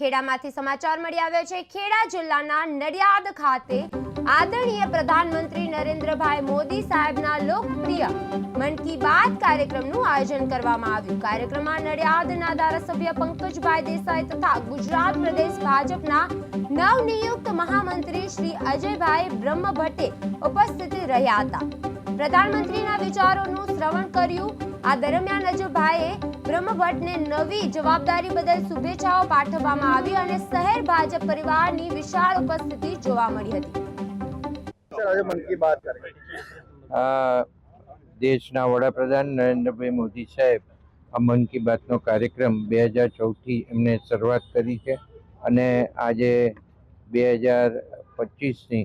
ખેડામાંથી સમાચાર મળી આવ્યો છે. ખેડા જિલ્લાના નડિયાદ ખાતે આદરણીય પ્રધાનમંત્રી નરેન્દ્રભાઈ મોદી સાહેબના લોકપ્રિય મન કી બાત કાર્યક્રમનું આયોજન કરવામાં આવ્યું. કાર્યક્રમમાં નડિયાદના ધારાસભ્ય પંકજભાઈ દેસાઈ તથા ગુજરાત પ્રદેશ ભાજપના નવનિયુક્ત મહામંત્રી શ્રી અજયભાઈ બ્રહ્મભટ્ટે ઉપસ્થિત રહ્યા હતા. પ્રધાનમંત્રીના વિચારોનું શ્રવણ કર્યું. આ દરમિયાન અજયભાઈએ બ્રહ્મભટ્ટને નવી જવાબદારી બદલ શુભેચ્છાઓ પાઠવવામાં આવી અને શહેર ભાજપ પરિવારની વિશાળ ઉપસ્થિતિ જોવા મળી હતી. દેશના વડાપ્રધાન નરેન્દ્રભાઈ મોદી સાહેબ આ મન કી બાતનો કાર્યક્રમ બે હજાર ચૌદથી એમને શરૂઆત કરી છે અને આજે બે હજાર પચીસની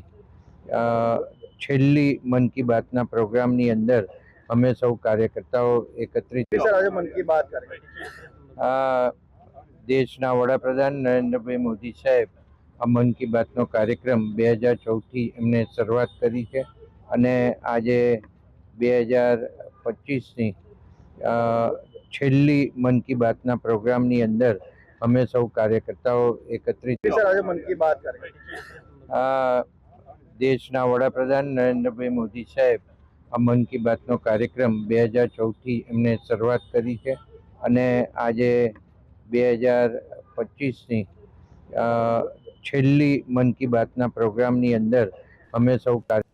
છેલ્લી મન કી બાતના પ્રોગ્રામની અંદર અમે સૌ કાર્યકર્તાઓ એકત્રિત દેશના વડાપ્રધાન નરેન્દ્રભાઈ મોદી સાહેબ આ મન કી બાતનો કાર્યક્રમ બે હજાર ચૌદથી એમને શરૂઆત કરી છે અને આજે બે હજાર પચીસની છેલ્લી મન કી બાતના પ્રોગ્રામની અંદર અમે સૌ કાર્યકર્તાઓ એકત્રિત દેશના વડાપ્રધાન નરેન્દ્રભાઈ મોદી સાહેબ આ મન કી બાતનો કાર્યક્રમ બે હજાર ચૌદથી એમને શરૂઆત કરી છે અને આજે બે હજાર પચીસની છેલ્લી મન કી બાતના પ્રોગ્રામની અંદર અમે સૌ કાર્ય